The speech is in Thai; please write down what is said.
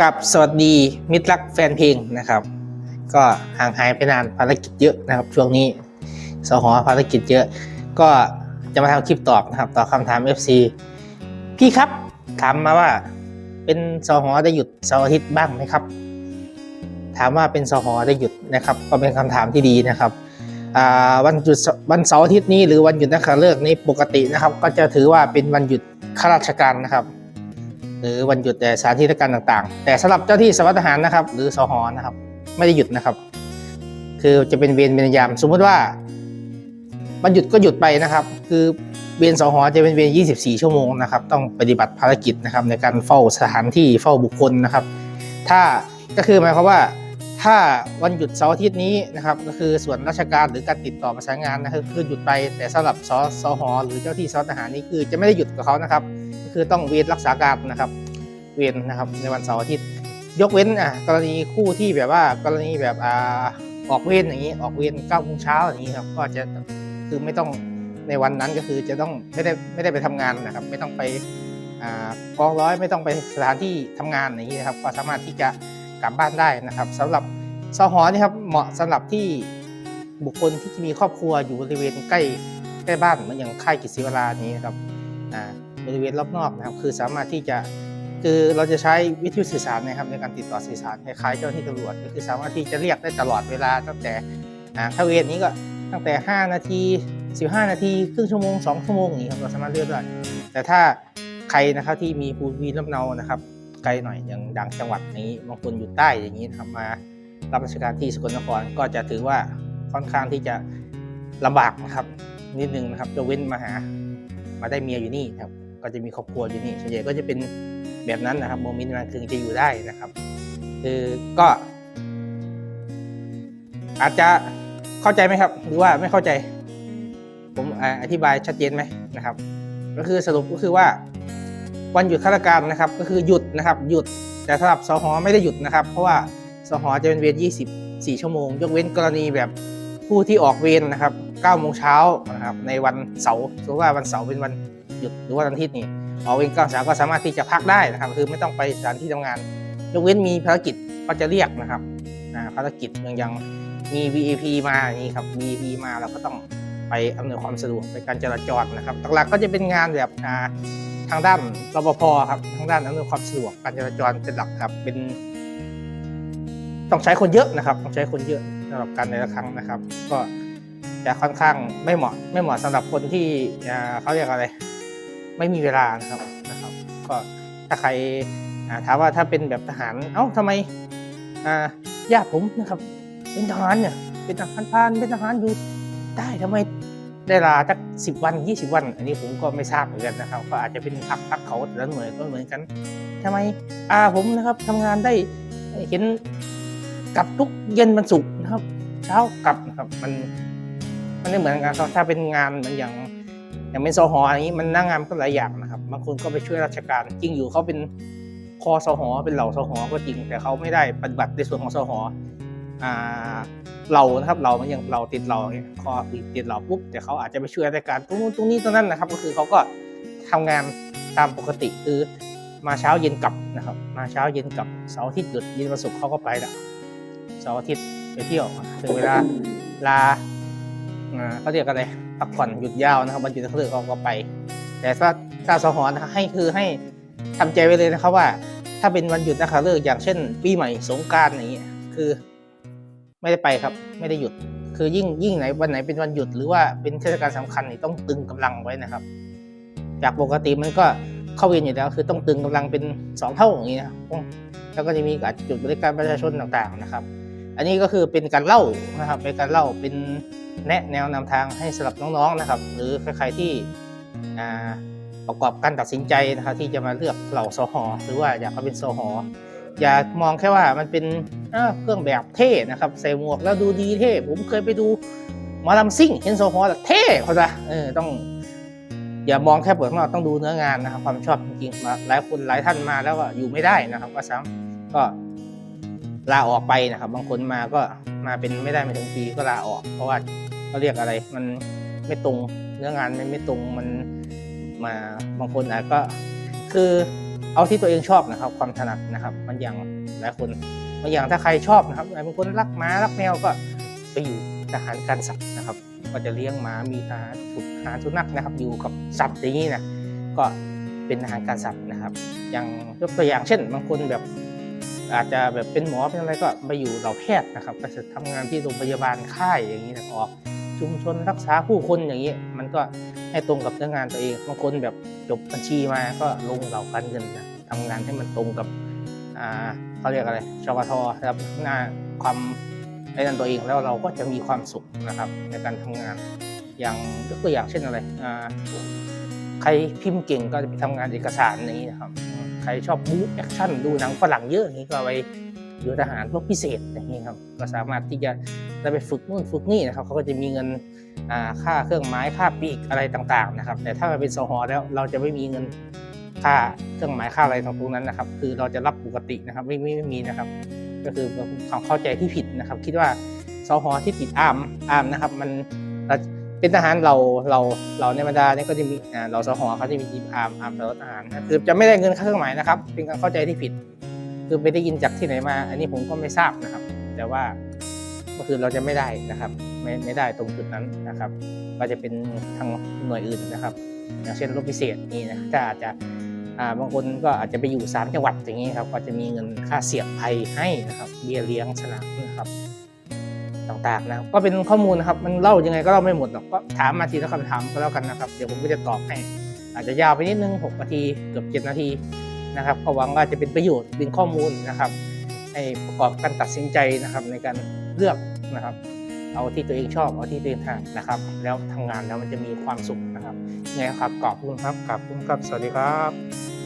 กับสวัสดีมิตรรักแฟนเพลงนะครับ ก็ห่างหายไปนานภารกิจเยอะนะครับ ช่วงนี้สหอภารกิจเยอะ ก็จะมาทำคลิปตอบนะครับตอบคำถาม FC พี่ครับถามมาว่าเป็นสหอได้หยุดเสาร์อาทิตย์บ้างไหมครับ ถามว่าเป็นสหอได้หยุดนะครับ ก็เป็นคำถามที่ดีนะครับวันหยุดวันเสาร์อาทิตย์นี้หรือวันหยุดนักขัตฤกษ์นี้ปกตินะครับ ก็จะถือว่าเป็นวันหยุดข้าราชการนะครับ หรือวันหยุดแต่สถานที่ราชการต่างๆ แต่สำหรับเจ้าที่สวัสดิทหารนะครับ หรือสหนะครับ ไม่ได้หยุดนะครับ คือจะเป็นเวรเป็นยาม สมมติว่าวันหยุดก็หยุดไปนะครับ คือเวรสหจะเป็นเวร 24 ชั่วโมงนะครับ ต้องปฏิบัติภารกิจนะครับในการเฝ้าสถานที่เฝ้าบุคคลนะครับ ถ้าก็คือหมายความว่า ถ้าวันหยุดเสาร์อาทิตย์นี้นะครับก็คือส่วนราชการหรือการติดต่อประสานงานนะครับคือหยุดไปแต่สำหรับสสหหรือเจ้าที่สทหารนี่คือจะไม่ได้หยุดกับเขานะครับ ก็คือต้องเวรรักษาการนะครับ เวรนะครับในวันเสาร์อาทิตย์ ยกเว้นอะกรณีคู่ที่แบบว่ากรณีแบบอ่าออกเวรอย่างนี้ออกเวรเก้าโมงเช้าอย่างนี้ครับก็จะคือไม่ต้องในวันนั้นก็คือจะต้องไม่ได้ไม่ได้ไปทำงานนะครับ ไม่ต้องไปอกองร้อยไม่ต้องไปสถานที่ทำงานอย่างนี้นะครับ ก็สามารถที่จะ กลับบ้านได้นะครับสำหรับสหอนี่ครับเหมาะสำหรับที่บุคคลที่มีครอบครัวอยู่บริเวณใกล้ใกล้บ้านเหมือนอย่างค่ายกิจศิวรานี้นะครับอ่าบริเวณรอบนอกนะครับ คือสามารถที่จะคือเราจะใช้วิทยุสื่อสารนะครับในการติดต่อสื่อสารคล้ายๆเจ้าหน้าที่ตำรวจก็คือสามารถที่จะเรียกได้ตลอดเวลาตั้งแต่อ่าถ้าเวรนี้ก็ตั้งแต่ 5 นาที 15 นาทีครึ่งชั่วโมง 2 ชั่วโมงอย่างนี้ครับเราสามารถเลือกได้แต่ถ้าใครนะครับที่มีภูมิลำเนานะครับ ไกลหน่อยอย่างดังจังหวัดนี้บางคนอยู่ใต้อย่างนี้นะครับมารับราชการที่สกลนครก็จะถือว่าค่อนข้างที่จะลำบากนะครับ นิดนึงนะครับจะเว้นมาหามาได้เมียอยู่นี่ครับ ก็จะมีครอบครัวอยู่นี่ส่วนใหญ่ก็จะเป็นแบบนั้นนะครับโมเมนต์นั้นคือจะอยู่ได้นะครับคือก็ อาจจะเข้าใจไหมครับ หรือว่าไม่เข้าใจ ผมอธิบายชัดเจนไหมนะครับ ก็คือสรุปก็คือว่า วันหยุดข้าราชการนะครับก็คือหยุดนะครับหยุด แต่สำหรับสหไม่ได้หยุดนะครับ เพราะว่าสหจะเป็นเวร24 ชั่วโมง ยกเว้นกรณีแบบผู้ที่ออกเวรนะครับ9โมงเช้านะครับในวันเสาร์สมมติว่าวันเสาร์เป็นวันหยุดหรือว่าวันอาทิตย์นี่ออกเวร9เช้าก็สามารถที่จะพักได้นะครับ คือไม่ต้องไปสถานที่ทำงาน ยกเว้นมีภารกิจก็จะเรียกนะครับภารกิจอย่างอย่างมี VAP มาอย่างนี้ครับ VAP มาเราก็ต้อง ไปอำนวยความสะดวกในการจราจรนะครับหลักๆก็จะเป็นงานแบบาทางด้านรปภครับทางด้านอำนวยความสะดวกการจราจรเป็นหลักครับเป็น ต้องใช้คนเยอะนะครับ ต้องใช้คนเยอะสำหรับการในละครั้งนะครับ ก็จะค่อนข้างไม่เหมาะไม่เหมาะสำหรับคนที่เขาเรียกอะไร ไม่มีเวลานะครับนะครับ ก็ถ้าใครถามว่าถ้าเป็นแบบทหารเอ้าทำไมอ่าญาติผมนะครับ เป็นทหารเนี่ยเป็นทหารพานเป็นทหารอยู่ได้ทำไม ได้ลาสักสิบวันยี่สิบวัน อันนี้ผมก็ไม่ทราบเหมือนกันนะครับ ก็อาจจะเป็นพักพักเขาแต่ละหน่วยก็เหมือนกันทำไมอาผมนะครับทำงานได้เห็นกลับทุกเย็นวันศุกร์นะครับ เช้ากลับนะครับมันมันไม่เหมือนกันครับถ้าเป็นงานเหมือนอย่างอย่างเป็นสหออันนี้มันนั่งงานก็หลายอย่างนะครับบางคนก็ไปช่วยราชการจริงอยู่เขาเป็นคอสหอเป็นเหล่าสหอก็จริงแต่เขาไม่ได้ปฏิบัติในส่วนของสหอ เรานะครับเรามันอย่างเราติดเราเนี่ยคอติดเราปุ๊บแต่เขาอาจจะไปช่วยราชการตรงนู้นตรงนี้ตรงนั้นนะครับ ก็คือเขาก็ทำงานตามปกติคือมาเช้าเย็นกลับนะครับ มาเช้าเย็นกลับเสาร์อาทิตย์หยุดเย็นวันศุกร์เขาก็ไปละเสาร์อาทิตย์ไปเที่ยวถึงเวลาลาอ่าเขาเรียกอะไรพักผ่อนหยุดยาวนะครับวันหยุดนักเรียเขาก็ไป แต่ถ้าถ้าสหอนะครับให้คือให้ทำใจไว้เลยนะครับว่า ถ้าเป็นวันหยุดนะครับเลิกอย่างเช่น ปีใหม่สงกรารอย่างเงี้ยคือ ไม่ได้ไปครับ ไม่ได้หยุด คือยิ่งยิ่งไหนวันไหนเป็นวันหยุด หรือว่าเป็นเทศกาลสำคัญนี่ต้องตึงกำลังไว้นะครับ จากปกติมันก็เข้าเวรอยู่แล้วคือต้องตึงกำลังเป็นสองเท่าอย่างนี้นะครับแล้วก็จะมีการจุดบริการประชาชนต่างๆนะครับ อันนี้ก็คือเป็นการเล่านะครับเป็นการเล่าเป็นแนะแนวนำทางให้สำหรับน้องๆนะครับ หรือใครๆที่อ่าประกอบการตัดสินใจนะครับที่จะมาเลือกเหล่าสหหรือว่าอยากมาเป็นสหอย่ามองแค่ว่ามันเป็นอ่า เครื่องแบบเท่นะครับใส่หมวกแล้วดูดีเท่ ผมเคยไปดูหมอลำซิ่งเห็นสหแล้วเท่เขาจะเออต้อง อย่ามองแค่เปิดข้างนอกต้องดูเนื้องานนะครับ ความชอบจริงๆมาหลายคนหลายท่านมาแล้วก็อยู่ไม่ได้นะครับก็ซ้ำก็ลาออกไปนะครับ บางคนมาก็มาเป็นไม่ได้ไม่ถึงปีก็ลาออก เพราะว่าเขาเรียกอะไร มันไม่ตรงเนื้องานมันไม่ตรงมันมาบางคนอาจก็คือเอาที่ตัวเองชอบนะครับ ความถนัดนะครับ มันอย่างหลายคน อย่างถ้าใครชอบนะครับบางคนรักหมารักแมวก็ไปอยู่ทหารการสัตว์นะครับ ก็จะเลี้ยงหมามีทหารสุทหารสุนัขนะครับ อยู่กับสัตว์อย่างนี้นะก็เป็นอาหารการสัตว์นะครับ อย่างยกตัวอย่างเช่น บางคนแบบอาจจะแบบเป็นหมอเป็นอะไรก็ไปอยู่เหล่าแพทย์นะครับก็จะทำงานที่โรงพยาบาลค่ายอย่างนี้นะออกชุมชนรักษาผู้คนอย่างนี้ มันก็ให้ตรงกับเนื้องานตัวเองบางคนแบบจบบัญชีมาก็ลงเหล่าการเงินนะทำงานให้มันตรงกับอ่า เขาเรียกอะไรชวทนะครับหน้าความไอ้นั่นตัวเองแล้วเราก็จะมีความสุขนะครับในการทำงาน อย่างยกตัวอย่างเช่นอะไรใครพิมพ์เก่งก็จะไปทำงานเอกสารอย่างนี้นะครับ ใครชอบบู๊แอคชั่นดูหนังฝรั่งเยอะอย่างนี้ก็ไปอยู่ทหารพวกพิเศษอย่างนี้ครับก็สามารถที่จะได้ไปฝึกนู่นฝึกนี่นะครับเขาก็จะมีเงินค่าเครื่องไม้ค่าปีกอะไรต่างๆนะครับ แต่ถ้าเป็นสหอแล้วเราจะไม่มีเงิน ค่าเครื่องหมายค่าอะไรตรงนั้นนะครับ คือเราจะรับปกตินะครับไม่ไม่ไม่มีนะครับ ก็คือความเข้าใจที่ผิดนะครับ คิดว่าสหอที่ติดอาร์มอาร์มนะครับ มันเป็นทหารเราเราเราในบรรดาเนี่ยก็จะมีอ่าเราสหอเขาจะมีทีมอาร์มอาร์มสารวัตรทหารนะคือจะไม่ได้เงินค่าเครื่องหมายนะครับ เป็นการเข้าใจที่ผิด คือไปได้ยินจากที่ไหนมา อันนี้ผมก็ไม่ทราบนะครับ แต่ว่าก็คือเราจะไม่ได้นะครับ ไม่ไม่ได้ตรงจุดนั้นนะครับ ก็จะเป็นทางหน่วยอื่นนะครับ อย่างเช่นรถพิเศษนี่นะถ้าอาจจะ บางคนก็อาจจะไปอยู่สามจังหวัดอย่างนี้ครับก็จะมีเงินค่าเสี่ยงภัยให้นะครับเบี้ยเลี้ยงสนามนะครับต่างๆนะก็เป็นข้อมูลนะครับมันเล่ายังไงก็เล่าไม่หมดหรอกก็ถามมาทีละคำถามก็แล้วกันนะครับเดี๋ยวผมก็จะตอบให้ อาจจะยาวไปนิดนึง6นาทีเกือบ7นาทีนะครับก็หวังว่าจะเป็นประโยชน์เป็นข้อมูลนะครับให้ประกอบการตัดสินใจนะครับในการเลือกนะครับ เอาที่ตัวเองชอบเอาที่ตัวเองถนัดนะครับ แล้วทำงานแล้วมันจะมีความสุขนะครับไงครับขอบคุณครับขอบคุณครับสวัสดีครับ